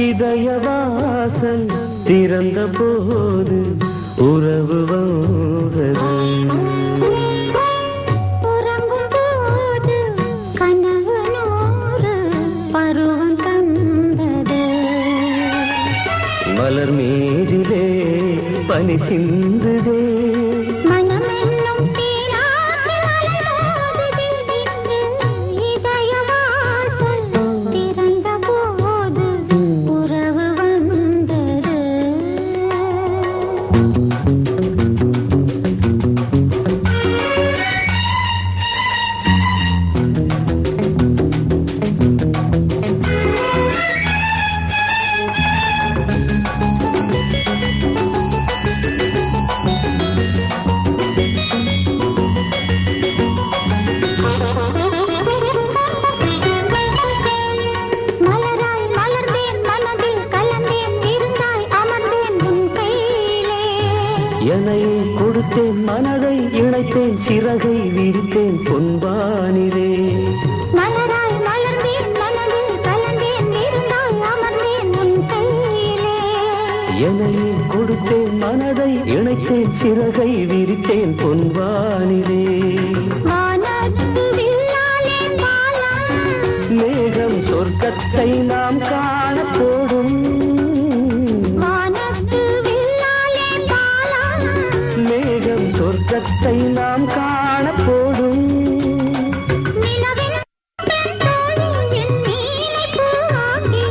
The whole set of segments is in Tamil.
இதயவாசல் திறந்த போது உறவு வந்தது. மலர் மீதிலே பனி சிந்துதே. கொடுத்தேன் மனதை இணைத்தேன் சிறகை விரித்தேன் பொன்பானிலே. மலராய் மலர்ந்தேன் மனதில் கலந்தேன் இருந்தாய் அமர்ந்தேன் உன் கையிலே. என்னை கொடுத்தேன் மனதை இணைத்தேன் சிறகை விரித்தேன் பொன்வானிலே மேகம் சொர்க்கத்தை நாம் காணப்போடும் சொர்க்கத்தை நாம் காணப்போடும்.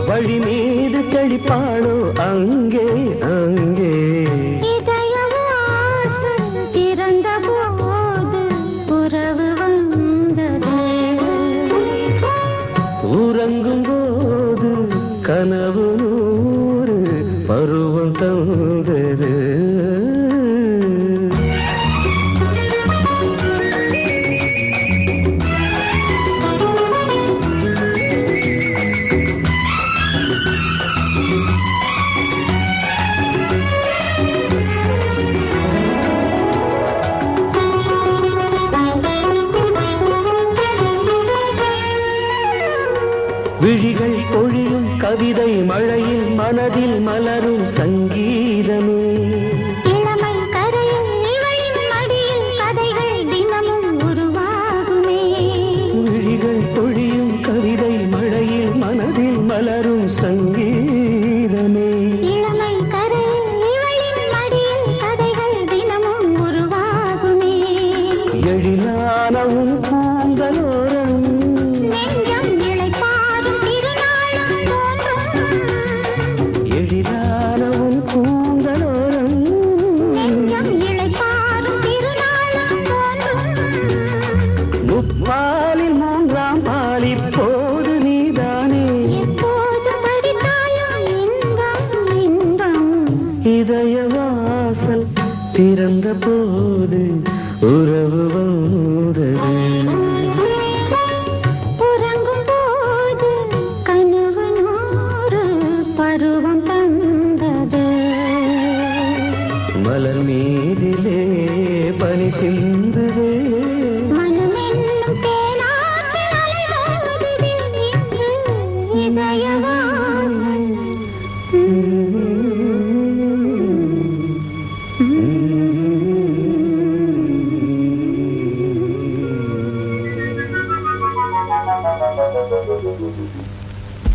வழி மீது தெளிப்பாளோ அங்கே அங்கே. உறங்கும் போது கனவு நூறு பருவம் தந்தது கவிதை மழையில் மனதில் மலரும் சங்கீதமே. முப்பாலில் மூன்றாம் பால் இப்போது நீதானே. இன்பம் இதயவாசல் திறந்த போது உறவு வந்தது. பருவம் தந்தது. மலர் மீதிலே பனி சிந்துதே.